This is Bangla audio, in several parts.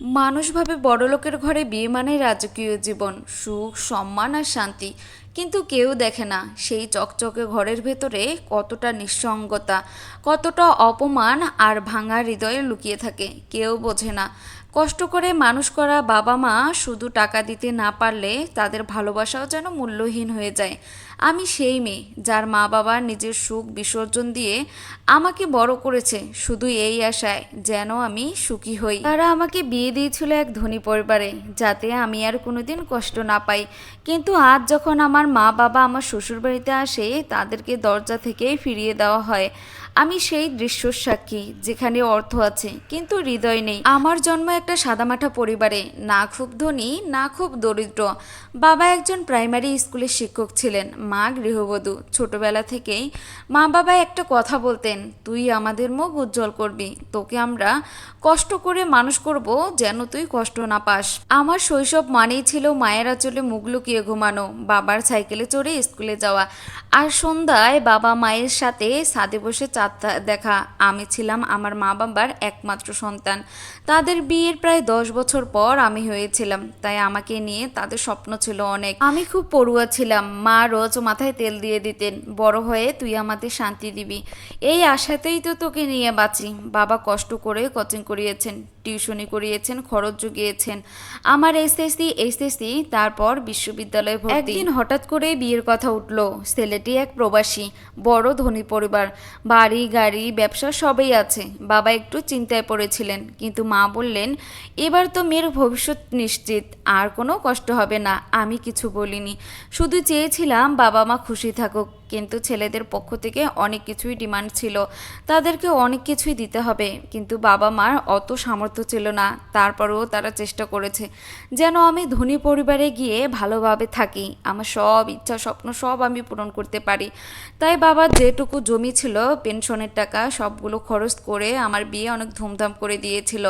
মানুষ ভাবে বড়লোকের ঘরে বিয়ে মানে রাজকীয় জীবন, সুখ, সম্মান আর শান্তি। কিন্তু কেউ দেখে না সেই চকচকে ঘরের ভেতরে কতটা নিঃসঙ্গতা, কতটা অপমান আর ভাঙা হৃদয়ে লুকিয়ে থাকে। কেউ বোঝে না কষ্ট করে মানুষ করা বাবা মা শুধু টাকা দিতে না পারলে তাদের ভালোবাসাও যেন মূল্যহীন হয়ে যায়। আমি সেই মেয়ে যার মা বাবা নিজের সুখ বিসর্জন দিয়ে আমাকে বড় করেছে, শুধু এই আশায় যেন আমি সুখী হই। তারা আমাকে বিয়ে দিয়েছিল এক ধনী পরিবারে, যাতে আমি আর কোনোদিন কষ্ট না পাই। কিন্তু আজ যখন আমার মা বাবা আমার শ্বশুরবাড়িতে আসে, তাদেরকে দরজা থেকেই ফিরিয়ে দেওয়া হয়। আমি সেই দৃশ্যর সাক্ষী, যেখানে অর্থ আছে, কিন্তু হৃদয় নেই। আমার জন্ম একটা সাদামাঠা পরিবারে, না খুব ধনী, না খুব দরিদ্র। বাবা একজন প্রাইমারি স্কুলের শিক্ষক ছিলেন, মা গৃহবধূ। ছোটবেলা থেকেই মা বাবা একটা কথা বলতেন, তুই আমাদের মুখ উজ্জ্বল করবি, তোকে আমরা কষ্ট করে মানুষ করব, যেন তুই কষ্ট না পাস। আমার শৈশব মানেই ছিল মায়ের আঁচলে মুখ লুকিয়ে ঘুমানো, বাবার সাইকেলে চড়ে স্কুলে যাওয়া। আর সন্ধ্যায় বাবা মায়ের সাথে ছাদে বসে চাঁদ দেখা আমি ছিলাম আমার মা বাবার একমাত্র সন্তান। তাদের বিয়ের প্রায় দশ বছর পর আমি হয়েছিলাম। তাই আমাকে নিয়ে তাদের স্বপ্ন ছিল অনেক। আমি খুব পড়ুয়া ছিলাম। মা রোজ মাথায় তেল দিয়ে দিতেন, বড় হয়ে তুই আমাদের শান্তি দিবি। এই আশাতেই তো তোকে নিয়ে বাঁচি। বাবা কষ্ট করে কোচিং করিয়েছেন, টিউশনি করিয়েছেন, খরচ জুগিয়েছেন। আমার এসএসসি এইচএসসি তারপর বিশ্ববিদ্যালয়ে ভর্তি। একদিন হঠাৎ করে বিয়ের কথা উঠল, ছেলেটি এক প্রবাসী, বড় ধনী পরিবার। বাড়ি, গাড়ি, ব্যবসা সবই আছে। বাবা একটু চিন্তায় পড়েছিলেন, কিন্তু মা বললেন, এবার তো মেয়ের ভবিষ্যৎ নিশ্চিত, আর কোনো কষ্ট হবে না, আমি কিছু বলিনি। শুধু চেয়েছিলাম বাবা মা খুশি থাকুক। কিন্তু ছেলেদের পক্ষ থেকে অনেক কিছুই ডিমান্ড ছিল। তাদেরকে অনেক কিছুই দিতে হবে। কিন্তু বাবা মার অত সামর্থ্য ছিল না। তারপরেও তারা চেষ্টা করেছে, যেন আমি ধনী পরিবারে গিয়ে ভালোভাবে থাকি। আমার সব ইচ্ছা, স্বপ্ন সব আমি পূরণ করতে পারি। তাই বাবা যেটুকু জমি ছিল, পেনশনের টাকা সবগুলো খরচ করে আমার বিয়ে অনেক ধুমধাম করে দিয়েছিল।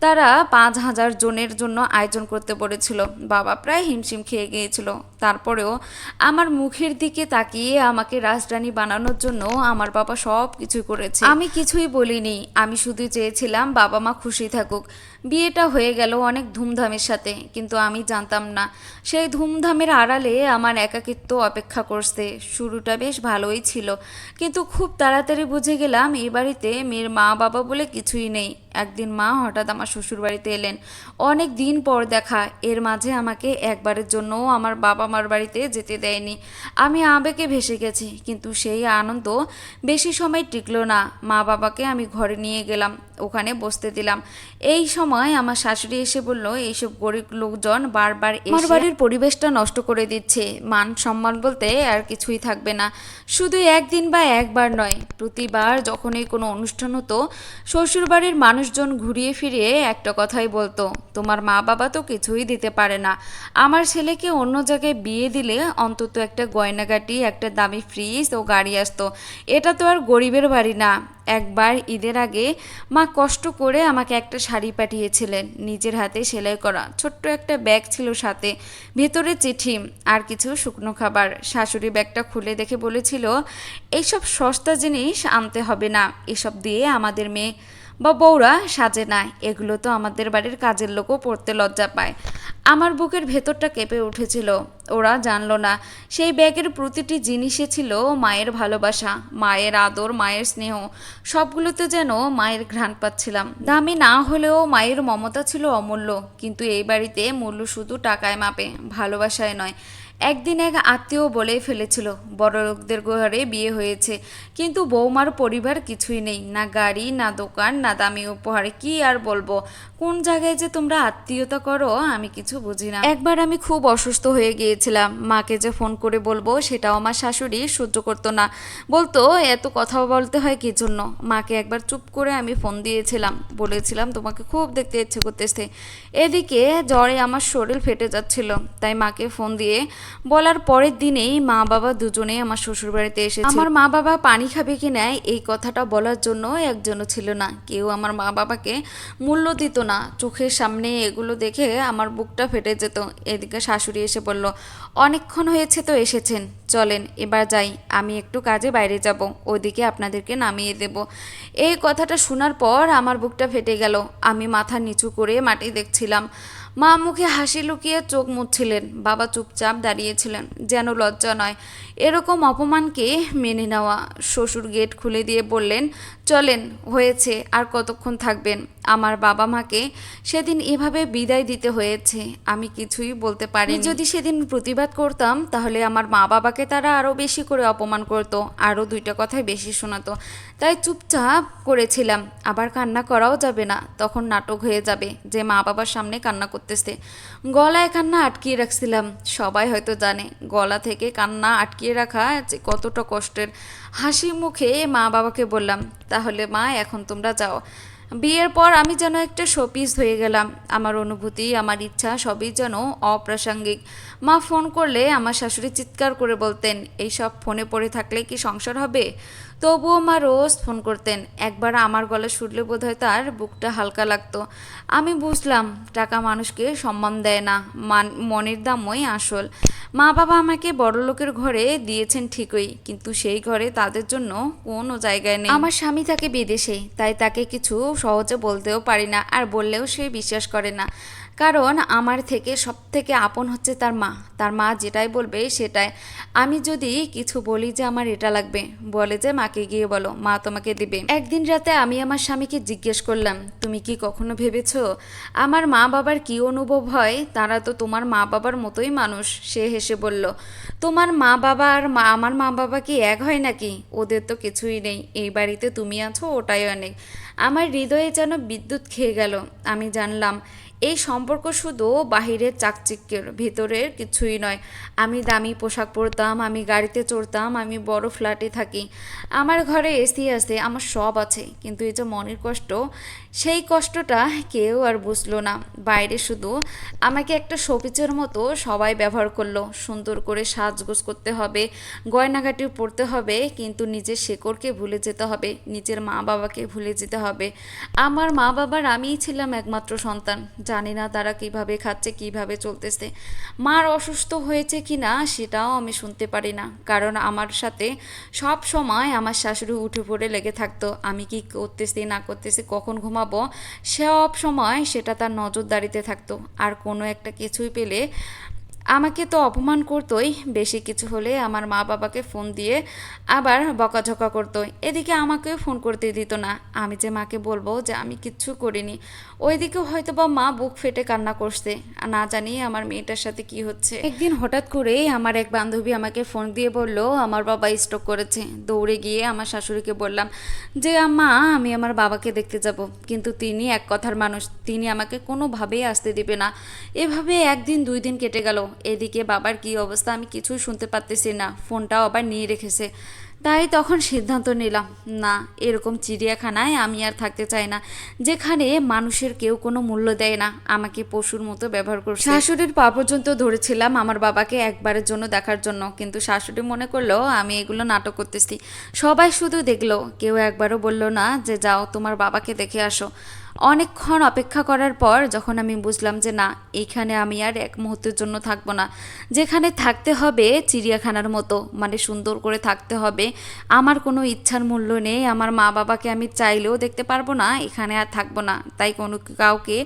তারা পাঁচ হাজার জনের জন্য আয়োজন করতে বলেছিল। বাবা প্রায় হিমশিম খেয়ে গিয়েছিল। তারপরেও আমার মুখের দিকে তাকিয়ে আমাকে রাজরানী বানানোর জন্য আমার বাবা সব কিছু করেছে। আমি কিছুই বলিনি। আমি শুধু চেয়েছিলাম বাবা মা খুশি থাকুক। বিয়েটা হয়ে গেল অনেক ধুমধামের সাথে, কিন্তু আমি জানতাম না। সেই ধুমধামের আড়ালে আমার একাকিত্ব অপেক্ষা করছে। শুরুটা বেশ ভালোই ছিল, কিন্তু খুব তাড়াতাড়ি বুঝে গেলাম এই বাড়িতে মেয়ের মা বাবা বলে কিছুই নেই। একদিন মা হঠাৎ আমার শ্বশুর বাড়িতে এলেন। অনেক দিন পর দেখা, এর মাঝে আমাকে একবারের জন্যও আমার বাবা মার বাড়িতে যেতে দেয়নি। আমি আবেগে ভেসে গেছি, কিন্তু সেই আনন্দ বেশি সময় টিকলো না। মা বাবাকে আমি ঘরে নিয়ে গেলাম, ওখানে বসতে দিলাম। এই সময় আমার শাশুড়ি এসে বলল, এইসব গরিব লোকজন বারবার আমার বাড়ির পরিবেশটা নষ্ট করে দিচ্ছে। মান সম্মান বলতে আর কিছুই থাকবে না। শুধু একদিন বা একবার নয়, প্রতিবার যখনই কোনো অনুষ্ঠান হতো, শ্বশুরবাড়ির মানুষজন ঘুরিয়ে ফিরিয়ে একটা কথাই বলতো, তোমার মা বাবা তো কিছুই দিতে পারে না। আমার ছেলেকে অন্য জায়গায় বিয়ে দিলে অন্তত একটা গয়নাগাটি, একটা দামি ফ্রিজ ও গাড়ি আসতো। এটা তো আর গরিবের বাড়ি না। একবার ঈদের আগে মা কষ্ট করে আমাকে একটা শাড়ি পাঠিয়েছিলেন। নিজের হাতে সেলাই করা। ছোট্ট একটা ব্যাগ ছিল সাথে। ভেতরে চিঠি আর কিছু শুকনো খাবার। শাশুড়ি ব্যাগটা খুলে দেখে বলেছিল, এইসব সস্তা জিনিস আনতে হবে না। এসব দিয়ে আমাদের মেয়ে বা বউরা সাজে না, এগুলো তো আমাদের বাড়ির কাজের লোকও পড়তে লজ্জা পায়। আমার বুকের ভেতরটা কেঁপে উঠেছিল, ওরা জানলো না। সেই ব্যাগের প্রতিটি জিনিসে ছিল মায়ের ভালোবাসা, মায়ের আদর, মায়ের স্নেহ। সবগুলোতে যেন মায়ের ঘ্রাণ পাচ্ছিলাম। দামি না হলেও মায়ের মমতা ছিল অমূল্য, কিন্তু এই বাড়িতে মূল্য শুধু টাকায় মাপে, ভালোবাসায় নয়। একদিন এক আত্মীয় বলে ফেলেছিল বড় লোকদের ঘরে বিয়ে হয়েছে। কিন্তু বৌমার পরিবার কিছুই নেই, না গাড়ি, না দোকান, না দামি উপহার, কি আর বলব? কোন জায়গায় যে তোমরা আত্মীয়তা করো, আমি কিছু বুঝি না। একবার আমি খুব অসুস্থ হয়ে গিয়েছিলাম। মাকে যে ফোন করে বলব, সেটাও আমার শাশুড়ি সহ্য করতো না। বলতো, এত কথা বলতে হয় কি জন্য? মাকে একবার চুপ করে আমি ফোন দিয়েছিলাম। বলেছিলাম, তোমাকে খুব দেখতে ইচ্ছে করতেছে। এদিকে জ্বরে আমার শরীর ফেটে যাচ্ছিল, তাই মাকে ফোন দিয়ে বলার পরের দিনেই মা বাবা দুজনে আমার শ্বশুর বাড়িতে এসেছে। আমার মা বাবা পানি খাবে কি না এই কথাটা বলার জন্য একজনও ছিল না। কেউ আমার মা বাবাকে মূল্য দিত না। চোখের সামনে এগুলো দেখে আমার বুকটা ফেটে যেত। এদিকে শাশুড়ি এসে বলল অনেকক্ষণ হয়েছে তো এসেছেন। চলেন এবার যাই। আমি একটু কাজে বাইরে যাব। ওদিকে আপনাদেরকে নামিয়ে দেব। এই কথাটা শোনার পর আমার বুকটা ফেটে গেল। আমি মাথা নিচু করে মাটি দেখছিলাম। মা মুখে হাসি লুকিয়ে চোখ মুচ্ছিলেন। বাবা চুপচাপ দাঁড়িয়েছিলেন, যেন লজ্জা নয়। এরকম অপমানকে মেনে নেওয়া। শ্বশুর গেট খুলে দিয়ে বললেন চলেন, হয়েছে, আর কতক্ষণ থাকবেন? আমার বাবা মাকে সেদিন এভাবে বিদায় দিতে হয়েছে, আমি কিছুই বলতে পারি যদি সেদিন প্রতিবাদ করতাম, তাহলে আমার মা বাবাকে তারা আরও বেশি করে অপমান করতো আরও দুইটা কথাই বেশি শোনাতো। তাই চুপচাপ করেছিলাম, আবার কান্না করাও যাবে না, তখন নাটক হয়ে যাবে, যে মা বাবার সামনে কান্না করতেছে। গলায় কান্না আটকিয়ে রাখছিলাম, সবাই হয়তো জানে, গলা থেকে কান্না আটকিয়ে রাখা যে কতটা কষ্টের। হাসি মুখে মা বাবাকে বললাম তাহলে মা, এখন তোমরা যাও। বিয়ের পর আমি যেন একটা শোপিস হয়ে গেলাম। আমার অনুভূতি, আমার ইচ্ছা সবই যেন অপ্রাসঙ্গিক। মা ফোন করলে আমার শাশুড়ি চিৎকার করে বলতেন, এইসব ফোনে পড়ে থাকলে কি সংসার হবে? তবুও মা রোজ ফোন করতেন। একবার আমার গলা শুনলে বোধ হয় তার বুকটা হালকা লাগতো। আমি বুঝলাম, টাকা মানুষকে সম্মান দেয় না। মান, মনের দামই আসল। মা বাবা আমাকে বড় লোকের ঘরে দিয়েছেন ঠিকই, কিন্তু সেই ঘরে তাদের জন্য কোনো জায়গায় নেই। আমার স্বামী থাকে বিদেশে, তাই তাকে কিছু সহজে বলতেও পারি না, আর বললেও সে বিশ্বাস করে না। কারণ আমার থেকে সব থেকে আপন হচ্ছে তার মা। তার মা যেটাই বলবে সেটাই। আমি যদি কিছু বলি যে আমার এটা লাগবে, বলে যে মাকে গিয়ে বলো, মা তোমাকে দিবে। একদিন রাতে আমি আমার স্বামীকে জিজ্ঞেস করলাম, তুমি কি কখনো ভেবেছ আমার মা বাবার কি অনুভব হয়? তারা তো তোমার মা বাবার মতোই মানুষ। সে হেসে বলল, তোমার মা বাবা আর মা, আমার মা বাবা কি এক হয় নাকি? ওদের তো কিছুই নেই। এই বাড়িতে তুমি আছো, ওটাই অনেক। আমার হৃদয়ে যেন বিদ্যুৎ খেয়ে গেল। আমি জানলাম এই সম্পর্ক শুধু বাহিরের চাকচিক্যের ভিতরের কিছুই নয়। আমি দামি পোশাক পরতাম, আমি গাড়িতে চড়তাম, আমি বড় ফ্ল্যাটে থাকি। আমার ঘরে এসি আছে, আমার সব আছে। কিন্তু এই যে মনের কষ্ট, সেই কষ্টটা কেউ আর বুঝলো না। বাইরে শুধু আমাকে একটা শোপিচের মতো সবাই ব্যবহার করল। সুন্দর করে সাজগোজ করতে হবে গয়নাঘাটি পরতে হবে, কিন্তু নিজের শেকড়কে ভুলে যেতে হবে, নিজের মা বাবাকে ভুলে যেতে হবে। আমার মা বাবার আমিই ছিলাম একমাত্র সন্তান। জানি না তারা কীভাবে খাচ্ছে, কীভাবে চলতেছে। মার অসুস্থ হয়েছে কি না সেটাও আমি শুনতে পারি না। কারণ আমার সাথে সব সময় আমার শাশুড়ি উঠে পড়ে লেগে থাকতো। আমি কি করতেছি, না করতেছি, কখন ঘুমাবো, সব সময় সেটা তার নজরদারিতে থাকতো। আর কোনো একটা কিছুই পেলে আমাকে তো অপমান করতোই, বেশি কিছু হলে আমার মা বাবাকে ফোন দিয়ে আবার বকাঝকা করতো। এদিকে আমাকেও ফোন করতে দিত না। আমি যে মাকে বলব যে আমি কিচ্ছু করিনি ওইদিকে হয়তো বা মা বুক ফেটে কান্না করছে। না জানি আমার মেয়েটার সাথে কি হচ্ছে। একদিন হঠাৎ করেই আমার এক বান্ধবী আমাকে ফোন দিয়ে বলল, আমার বাবা স্ট্রোক করেছে। দৌড়ে গিয়ে আমার শাশুড়িকে বললাম যে মা আমি আমার বাবাকে দেখতে যাব। কিন্তু তিনি এক কথার মানুষ। তিনি আমাকে কোনোভাবেই আসতে দিবে না। এভাবে একদিন দুই দিন কেটে গেল। এদিকে বাবার কি অবস্থা আমি কিছুই শুনতে পারতেছি না। ফোনটাও আবার নিয়ে রেখেছে। তাই তখন সিদ্ধান্ত নিলাম, না, এরকম চিড়িয়াখানায় আমি আর থাকতে চাই না, যেখানে মানুষের কেউ কোনো মূল্য দেয় না, আমাকে পশুর মতো ব্যবহার করছে। শাশুড়ির পা পর্যন্ত ধরেছিলাম আমার বাবাকে একবারের জন্য দেখার জন্য, কিন্তু শাশুড়ি মনে করল, আমি এগুলো নাটক করতেছি। সবাই শুধু দেখল, কেউ একবারও বলল না যে, যাও, তোমার বাবাকে দেখে আসো। অনেকক্ষণ অপেক্ষা করার পর যখন আমি বুঝলাম যে, না এইখানে আমি আর এক মুহূর্তের জন্য থাকব না, যেখানে থাকতে হবে চিড়িয়াখানার মতো মানে সুন্দর করে থাকতে হবে আমার কোনো ইচ্ছার মূল্য নেই, আমার মা বাবাকে আমি চাইলেও দেখতে পারব না, এখানে আর থাকব না। তাই কোনো কাউকে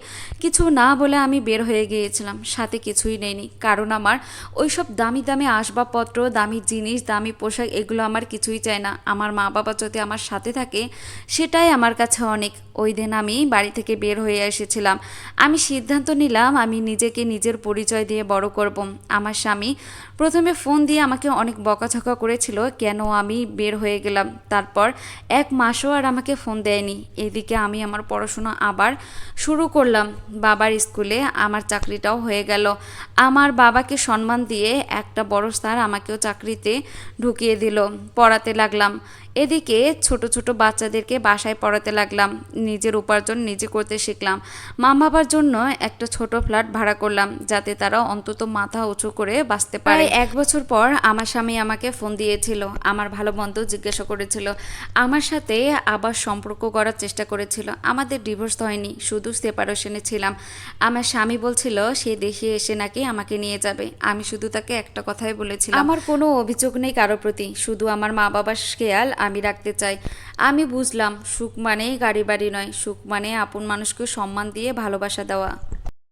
কিছু না বলে আমি বের হয়ে গিয়েছিলাম, সাথে কিছুই নেইনি। কারণ আমার ওইসব দামি দামি আসবাবপত্র, দামি জিনিস, দামি পোশাক, এগুলো আমার কিছুই চাই না। আমার মা বাবা যদি আমার সাথে থাকে, সেটাই আমার কাছে অনেক। ওই দিন আমি বাড়ি থেকে বের হয়ে এসেছিলাম। আমি সিদ্ধান্ত নিলাম, আমি নিজেকে নিজের পরিচয় দিয়ে বড় করব। আমার স্বামী প্রথমে ফোন দিয়ে আমাকে অনেক বকাঝকা করেছিল, কেন আমি বের হয়ে গেলাম। তারপর এক মাসও আর আমাকে ফোন দেয়নি। এদিকে আমি আমার পড়াশোনা আবার শুরু করলাম। বাবার স্কুলে আমার চাকরিটাও হয়ে গেল। আমার বাবাকে সম্মান দিয়ে একটা বড় স্যার আমাকেও চাকরিতে ঢুকিয়ে দিল। পড়াতে লাগলাম। এদিকে ছোট ছোট বাচ্চাদেরকে বাসায় পড়াতে লাগলাম। নিজের উপার্জন নিজে করতে শিখলাম। মা বাবার জন্য একটা ছোট ফ্ল্যাট ভাড়া করলাম যাতে তারা অন্তত মাথা উঁচু করে বাঁচতে পারে। এক বছর পর আমার স্বামী আমাকে ফোন দিয়েছিল। আমার ভালো মন্দ জিজ্ঞাসা করেছিল। আমার সাথে আবার সম্পর্ক করার চেষ্টা করেছিল। আমাদের ডিভোর্স হয়নি শুধু সেপারেশনে ছিলাম। আমার স্বামী বলছিল সে দেশে এসে নাকি আমাকে নিয়ে যাবে। আমি শুধু তাকে একটা কথাই বলেছিলাম। আমার কোনো অভিযোগ নেই কারোর প্রতি। শুধু আমার মা বাবার খেয়াল আমি রাখতে চাই। আমি বুঝলাম, সুখ মানেই গাড়ি বাড়ি নয়, সুখ মানে আপন মানুষকে সম্মান দিয়ে ভালোবাসা দেওয়া।